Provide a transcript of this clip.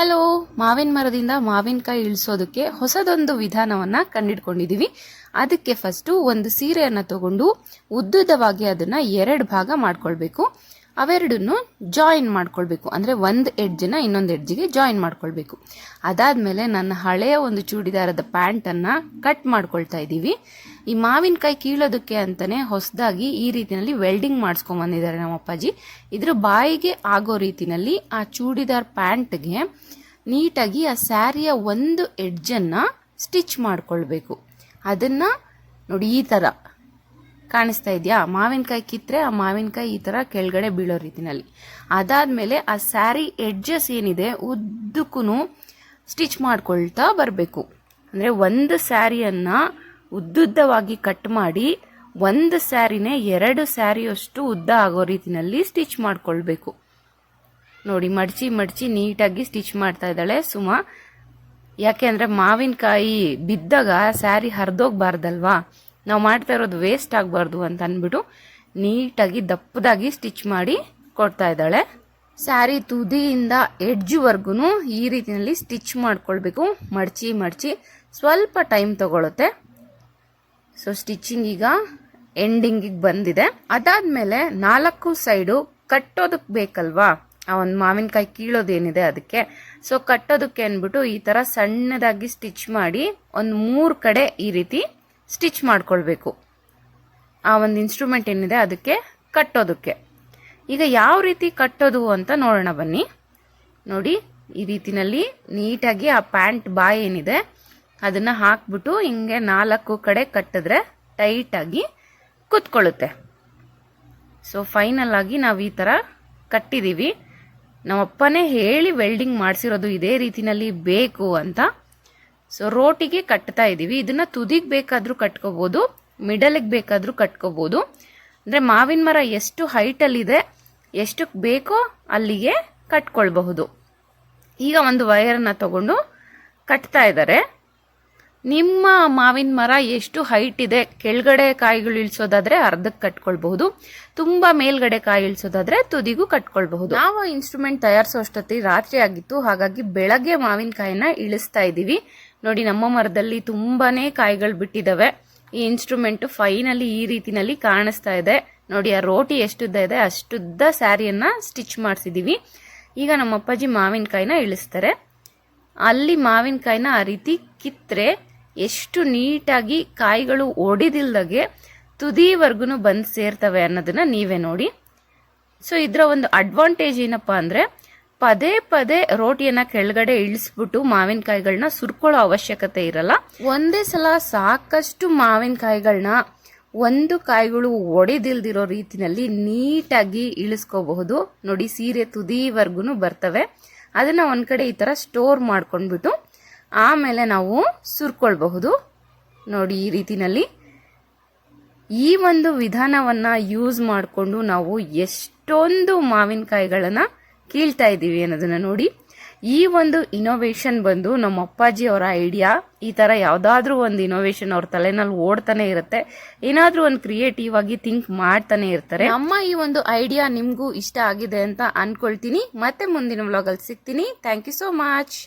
Hello, ಮಾವಿನ ಮರದಿಂದ ಮಾವಿನಕಾಯಿ ಇಳಿಸೋದಕ್ಕೆ ಹೊಸದೊಂದು ವಿಧಾನವನ್ನ ಕಂಡಿಡ್ಕೊಂಡಿದೀವಿ ಅದಕ್ಕೆ ಫಸ್ಟು ಒಂದು ಸೀರೆಯನ್ನು ತಗೊಂಡು ಉದ್ದುದ್ದವಾಗಿ ಅದನ್ನ ಎರಡು ಭಾಗ ಮಾಡ್ಕೊಳ್ಬೇಕು. ಅವೆರಡನ್ನು ಜಾಯಿನ್ ಮಾಡ್ಕೊಳ್ಬೇಕು. ಅಂದರೆ ಒಂದು ಎಡ್ಜನ್ನ ಇನ್ನೊಂದು ಎಡ್ಜಿಗೆ ಜಾಯಿನ್ ಮಾಡ್ಕೊಳ್ಬೇಕು. ಅದಾದ್ಮೇಲೆ ನನ್ನ ಹಳೆಯ ಒಂದು ಚೂಡಿದಾರದ ಪ್ಯಾಂಟನ್ನು ಕಟ್ ಮಾಡ್ಕೊಳ್ತಾ ಇದ್ದೀವಿ. ಈ ಮಾವಿನಕಾಯಿ ಕೀಳೋದಕ್ಕೆ ಅಂತಲೇ ಹೊಸದಾಗಿ ಈ ರೀತಿಯಲ್ಲಿ ವೆಲ್ಡಿಂಗ್ ಮಾಡಿಸ್ಕೊಂಬಂದಿದ್ದಾರೆ ನಮ್ಮ ಅಪ್ಪಾಜಿ. ಇದರ ಬಾಯಿಗೆ ಆಗೋ ರೀತಿಯಲ್ಲಿ ಆ ಚೂಡಿದಾರ್ ಪ್ಯಾಂಟ್ಗೆ ನೀಟಾಗಿ ಆ ಸ್ಯಾರಿಯ ಒಂದು ಎಡ್ಜನ್ನು ಸ್ಟಿಚ್ ಮಾಡ್ಕೊಳ್ಬೇಕು. ಅದನ್ನು ನೋಡಿ ಈ ತರ ಕಾಣಿಸ್ತಾ ಇದೆಯಾ? ಮಾವಿನಕಾಯಿ ಕಿತ್ತರೆ, ಆ ಮಾವಿನಕಾಯಿ ಈ ಥರ ಕೆಳಗಡೆ ಬೀಳೋ ರೀತಿನಲ್ಲಿ. ಅದಾದಮೇಲೆ ಆ ಸ್ಯಾರಿ ಎಡ್ಜಸ್ ಏನಿದೆ ಉದ್ದಕ್ಕೂ ಸ್ಟಿಚ್ ಮಾಡ್ಕೊಳ್ತಾ ಬರಬೇಕು. ಅಂದರೆ ಒಂದು ಸ್ಯಾರಿಯನ್ನು ಉದ್ದುದ್ದವಾಗಿ ಕಟ್ ಮಾಡಿ, ಒಂದು ಸ್ಯಾರಿನೇ ಎರಡು ಸ್ಯಾರಿಯಷ್ಟು ಉದ್ದ ಆಗೋ ರೀತಿನಲ್ಲಿ ಸ್ಟಿಚ್ ಮಾಡ್ಕೊಳ್ಬೇಕು. ನೋಡಿ, ಮಡಚಿ ಮಡಚಿ ನೀಟಾಗಿ ಸ್ಟಿಚ್ ಮಾಡ್ತಾ ಇದ್ದಾಳೆ ಸುಮಾ. ಯಾಕೆ ಅಂದರೆ ಮಾವಿನಕಾಯಿ ಬಿದ್ದಾಗ ಸ್ಯಾರಿ ಹರಿದೋಗ್ಬಾರ್ದಲ್ವಾ? ನಾವು ಮಾಡ್ತಾ ಇರೋದು ವೇಸ್ಟ್ ಆಗಬಾರ್ದು ಅಂತ ಅಂದ್ಬಿಟ್ಟು ನೀಟಾಗಿ ದಪ್ಪದಾಗಿ ಸ್ಟಿಚ್ ಮಾಡಿ ಕೊಡ್ತಾ ಇದ್ದಾಳೆ. ಸ್ಯಾರಿ ತುದಿಯಿಂದ ಎಡ್ಜ್ವರೆಗೂ ಈ ರೀತಿಯಲ್ಲಿ ಸ್ಟಿಚ್ ಮಾಡ್ಕೊಳ್ಬೇಕು. ಮಡಚಿ ಮಡಚಿ ಸ್ವಲ್ಪ ಟೈಮ್ ತಗೊಳುತ್ತೆ. ಸೊ ಸ್ಟಿಚಿಂಗ್ ಈಗ ಎಂಡಿಂಗಿಗೆ ಬಂದಿದೆ. ಅದಾದಮೇಲೆ ನಾಲ್ಕು ಸೈಡು ಕಟ್ಟೋದಕ್ಕೆ ಬೇಕಲ್ವಾ? ಆ ಒಂದು ಮಾವಿನಕಾಯಿ ಕೀಳೋದೇನಿದೆ ಅದಕ್ಕೆ. ಸೊ ಕಟ್ಟೋದಕ್ಕೆ ಅಂದ್ಬಿಟ್ಟು ಈ ತರ ಸಣ್ಣದಾಗಿ ಸ್ಟಿಚ್ ಮಾಡಿ ಒಂದು ಮೂರು ಕಡೆ ಈ ರೀತಿ ಸ್ಟಿಚ್ ಮಾಡ್ಕೊಳ್ಬೇಕು. ಆ ಒಂದು ಇನ್ಸ್ಟ್ರೂಮೆಂಟ್ ಏನಿದೆ ಅದಕ್ಕೆ ಕಟ್ಟೋದಕ್ಕೆ. ಈಗ ಯಾವ ರೀತಿ ಕಟ್ಟೋದು ಅಂತ ನೋಡೋಣ ಬನ್ನಿ. ನೋಡಿ, ಈ ರೀತಿನಲ್ಲಿ ನೀಟಾಗಿ ಆ ಪ್ಯಾಂಟ್ ಬಾಯ್ ಏನಿದೆ, ಅದನ್ನ ಹಾಕ್ಬಿಟ್ಟು ಹಿಂಗೆ ನಾಲ್ಕು ಕಡೆ ಕಟ್ಟಿದ್ರೆ ಟೈಟ್ ಆಗಿ ಕುತ್ಕೊಳ್ಳುತ್ತೆ. ಸೊ ಫೈನಲ್ ಆಗಿ ನಾವು ಈ ತರ ಕಟ್ಟಿದೀವಿ. ನಮ್ಮಪ್ಪನೇ ಹೇಳಿ ವೆಲ್ಡಿಂಗ್ ಮಾಡಿಸಿರೋದು ಇದೇ ರೀತಿನಲ್ಲಿ ಬೇಕು ಅಂತ ಸೊ ರೋಟಿಗೆ ಕಟ್ತಾ ಇದ್ದೀವಿ ಇದನ್ನ ತುದಿಗೆ ಬೇಕಾದರೂ ಕಟ್ಕೋಬೋದು, ಮಿಡಲಿಗೆ ಬೇಕಾದರೂ ಕಟ್ಕೋಬೋದು. ಅಂದ್ರೆ ಮಾವಿನ ಮರ ಎಷ್ಟು ಹೈಟ್ ಅಲ್ಲಿ ಇದೆ ಎಷ್ಟು ಬೇಕೋ ಅಲ್ಲಿಗೆ ಕಟ್ಕೊಳ್ಬಹುದು. ಈಗ ಒಂದು ವೈರನ್ನ ತಗೊಂಡು ಕಟ್ತಾ ಇದ್ದಾರೆ ನಿಮ್ಮ ಮಾವಿನ ಮರ ಎಷ್ಟು ಹೈಟ್ ಇದೆ? ಕೆಳಗಡೆ ಕಾಯಿಗಳು ಇಳಿಸೋದಾದ್ರೆ ಅರ್ಧಕ್ಕೆ ಕಟ್ಕೊಳ್ಬಹುದು. ತುಂಬಾ ಮೇಲ್ಗಡೆ ಕಾಯಿ ಇಳಿಸೋದಾದ್ರೆ ತುದಿಗೂ ಕಟ್ಕೊಳ್ಬಹುದು. ನಾವು ಇನ್ಸ್ಟ್ರೂಮೆಂಟ್ ತಯಾರಿಸೋ ಅಷ್ಟೊತ್ತಿ ರಾತ್ರಿ ಆಗಿತ್ತು. ಹಾಗಾಗಿ ಬೆಳಗ್ಗೆ ಮಾವಿನಕಾಯಿನ ಇಳಿಸ್ತಾ ಇದೀವಿ ನೋಡಿ, ನಮ್ಮ ಮರದಲ್ಲಿ ತುಂಬಾನೇ ಕಾಯಿಗಳು ಬಿಟ್ಟಿದ್ದಾವೆ ಈ ಇನ್ಸ್ಟ್ರೂಮೆಂಟ್ ಫೈನಲಿ ಈ ರೀತಿನಲ್ಲಿ ಕಾಣಿಸ್ತಾ ಇದೆ. ನೋಡಿ, ಆ ರೋಟಿ ಎಷ್ಟುದ್ದ ಇದೆ, ಅಷ್ಟುದ್ದ ಸ್ಯಾರಿಯನ್ನ ಸ್ಟಿಚ್ ಮಾಡಿಸಿದೀವಿ. ಈಗ ನಮ್ಮ ಅಪ್ಪಾಜಿ ಮಾವಿನಕಾಯಿನ ಇಳಿಸ್ತಾರೆ. ಅಲ್ಲಿ ಮಾವಿನಕಾಯಿನ ಆ ರೀತಿ ಕಿತ್ರೆ ಎಷ್ಟು ನೀಟಾಗಿ ಕಾಯಿಗಳು ಒಡಿದಿಲ್ದಾಗೆ ತುದಿವರೆಗೂ ಬಂದು ಸೇರ್ತವೆ ಅನ್ನೋದನ್ನು ನೀವೇ ನೋಡಿ. ಸೊ ಇದರ ಒಂದು ಅಡ್ವಾಂಟೇಜ್ ಏನಪ್ಪ ಅಂದರೆ ಪದೇ ಪದೇ ರೋಟಿಯನ್ನ ಕೆಳಗಡೆ ಇಳಿಸ್ಬಿಟ್ಟು ಮಾವಿನಕಾಯಿಗಳನ್ನ ಸುರ್ಕೊಳ್ಳೋ ಅವಶ್ಯಕತೆ ಇರಲ್ಲ. ಒಂದೇ ಸಲ ಸಾಕಷ್ಟು ಮಾವಿನಕಾಯಿಗಳನ್ನ ಒಂದು ಕಾಯಿಗಳು ಒಡೆದಿಲ್ದಿರೋ ರೀತಿಯಲ್ಲಿ ನೀಟಾಗಿ ಇಳಿಸ್ಕೋಬಹುದು. ನೋಡಿ, ಸೀರೆ ತುದಿವರೆಗೂ ಬರ್ತವೆ. ಅದನ್ನ ಒಂದು ಕಡೆ ಈ ತರ ಸ್ಟೋರ್ ಮಾಡ್ಕೊಂಡ್ಬಿಟ್ಟು ಆಮೇಲೆ ನಾವು ಸುರ್ಕೊಳ್ಬಹುದು. ನೋಡಿ, ಈ ರೀತಿನಲ್ಲಿ ಈ ಒಂದು ವಿಧಾನವನ್ನ ಯೂಸ್ ಮಾಡಿಕೊಂಡು ನಾವು ಎಷ್ಟೊಂದು ಮಾವಿನಕಾಯಿಗಳನ್ನ ಕೀಳ್ತಾ ಇದ್ದೀವಿ ಅನ್ನೋದನ್ನ ನೋಡಿ. ಈ ಒಂದು ಇನೋವೇಷನ್ ಬಂದು ನಮ್ಮ ಅಪ್ಪಾಜಿ ಅವರ ಐಡಿಯಾ ಈ ತರ ಯಾವುದಾದ್ರೂ ಒಂದು ಇನೋವೇಷನ್ ಅವ್ರ ತಲೆನಲ್ಲಿ ಓಡ್ತಾನೆ ಇರುತ್ತೆ. ಏನಾದರೂ ಒಂದು ಕ್ರಿಯೇಟಿವ್ ಆಗಿ ಥಿಂಕ್ ಮಾಡ್ತಾನೆ ಇರ್ತಾರೆ. ನಮ್ಮ ಈ ಒಂದು ಐಡಿಯಾ ನಿಮಗೂ ಇಷ್ಟ ಆಗಿದೆ ಅಂತ ಅನ್ಕೊಳ್ತೀನಿ. ಮತ್ತೆ ಮುಂದಿನ ವ್ಲಾಗಲ್ಲಿ ಸಿಗ್ತೀನಿ. Thank you so much